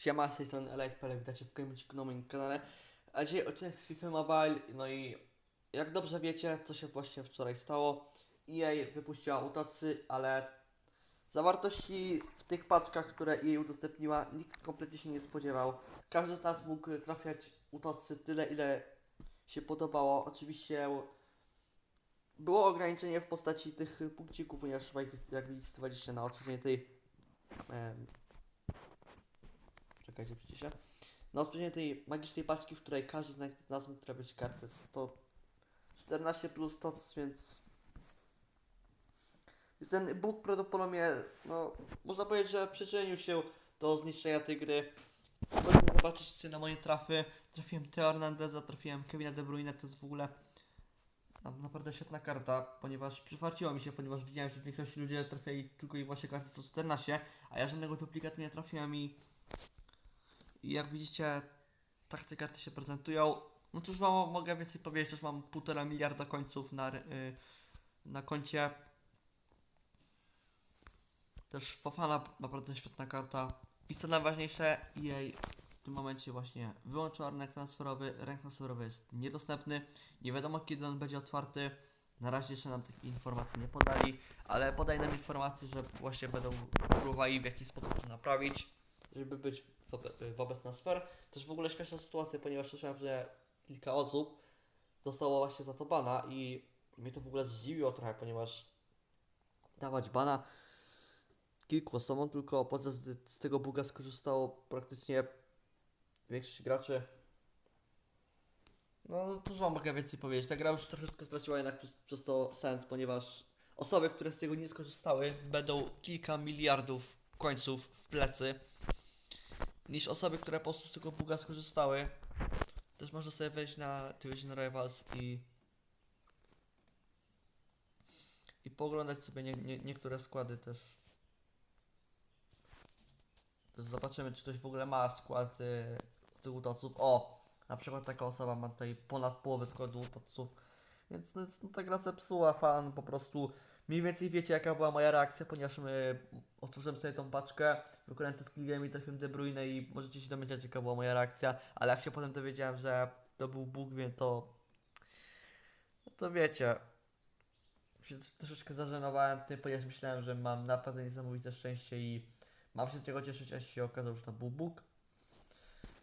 Siema, z tej strony Elite.pl, witajcie w Gameciku na moim kanale. A dzisiaj odcinek z FIFA Mobile, no i jak dobrze wiecie, co się właśnie wczoraj stało. EA wypuściła utacy, ale zawartości w tych paczkach, które EA udostępniła, nikt kompletnie się nie spodziewał. Każdy z nas mógł trafiać utacy tyle, ile się podobało. Oczywiście było ograniczenie w postaci tych punkcików, ponieważ jak widzicie, 20 na odczynienie tej Czekajcie, przecież się. Na odczynienie tej magicznej paczki, w której każdy z nas- mógł trafić kartę 114 plus TOC, więc... Więc ten Bóg prawdopodobnie, no, można powiedzieć, że przyczynił się do zniszczenia tej gry. Zobaczyć na moje trafy. Trafiłem Teo Hernandeza, trafiłem Kevina De Bruyne, to jest w ogóle na- naprawdę świetna karta, ponieważ przyfarciło mi się, ponieważ widziałem, że większość ludzi trafiali tylko i właśnie kartę 114, a ja żadnego duplikatu nie trafiłem i i jak widzicie, tak te karty się prezentują. No cóż wam mogę więcej powiedzieć, też mam półtora miliarda końców na, ry- y, na koncie. Też Fofana naprawdę świetna karta. I co najważniejsze, EA w tym momencie właśnie wyłączył rynek transferowy. Rynek transferowy jest niedostępny. Nie wiadomo kiedy on będzie otwarty. Na razie jeszcze nam tych informacji nie podali, ale podaj nam informacje, że właśnie będą próbowali w jakiś sposób to naprawić żeby być wobec, fair. Też w ogóle śmieszna sytuacja, ponieważ słyszałem, że kilka osób dostało właśnie za to bana i mnie to w ogóle zdziwiło trochę, ponieważ dawać bana kilku osobom, tylko podczas z tego buga skorzystało praktycznie większość graczy. No, cóż wam mogę więcej powiedzieć. Ta gra już troszeczkę straciła jednak przez, przez to sens, ponieważ osoby, które z tego nie skorzystały, będą kilka miliardów końców w plecy niż osoby, które po prostu z tego buga skorzystały. Też można sobie wejść na Division Rivals i i pooglądać sobie nie, nie, niektóre składy też. Też zobaczymy, czy ktoś w ogóle ma skład y, tych utoców. O! Na przykład taka osoba ma tutaj ponad połowę składu utoców. Więc no, no, ta gra zepsuła fan po prostu. Mniej więcej wiecie jaka była moja reakcja, ponieważ my otworzyłem sobie tą paczkę, wykonałem te skill game i trafiłem De Bruyne i możecie się domyślać jaka była moja reakcja, ale jak się potem dowiedziałem, że to był Bóg, więc to... No to wiecie, się troszeczkę zażenowałem tym, ponieważ myślałem, że mam naprawdę niesamowite szczęście i mam się z tego cieszyć, a się okazało, że to był Bóg.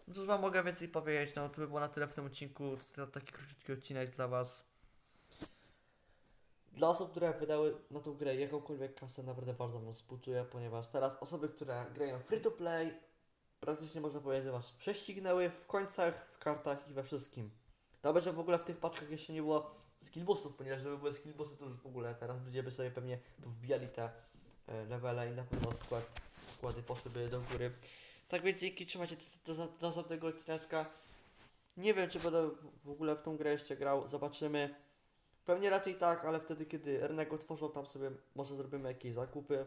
No cóż wam mogę więcej powiedzieć, no to by było na tyle w tym odcinku, to taki króciutki odcinek dla was. Dla osób, które wydały na tą grę jakąkolwiek kasę, naprawdę bardzo wam współczuję, ponieważ teraz osoby, które grają free to play, praktycznie można powiedzieć, że was prześcignęły w końcach, w kartach i we wszystkim. Dobrze, że w ogóle w tych paczkach jeszcze nie było skillboostów, ponieważ gdyby były skillboosty, to już w ogóle teraz ludzie by sobie pewnie wbijali te e, levele i na pewno skład, składy poszłyby do góry. Tak więc dzięki, trzymajcie do, do, do następnego odcineczka. Nie wiem, czy będę w ogóle w tą grę jeszcze grał, zobaczymy. Pewnie raczej tak, ale wtedy, kiedy rynek otworzą, tam sobie może zrobimy jakieś zakupy.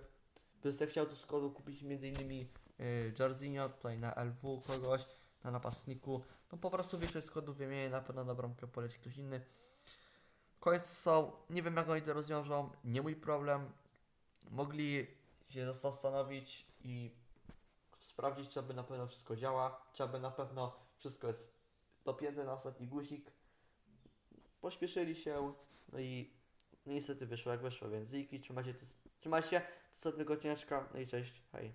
Będę chciał do składu kupić m.in. Yy, Jarzinho, tutaj na LW kogoś, na napastniku. No po prostu większość składów wymienię, na pewno na bramkę poleci ktoś inny. Końce są, nie wiem jak oni to rozwiążą, nie mój problem. Mogli się zastanowić i sprawdzić, czy aby na pewno wszystko działa, czy aby na pewno wszystko jest dopięte na ostatni guzik. Pośpieszyli się, no i niestety wyszło jak wyszło, więc ziki, trzymajcie, trzymajcie się, do następnego odcineczka, no i cześć, hej.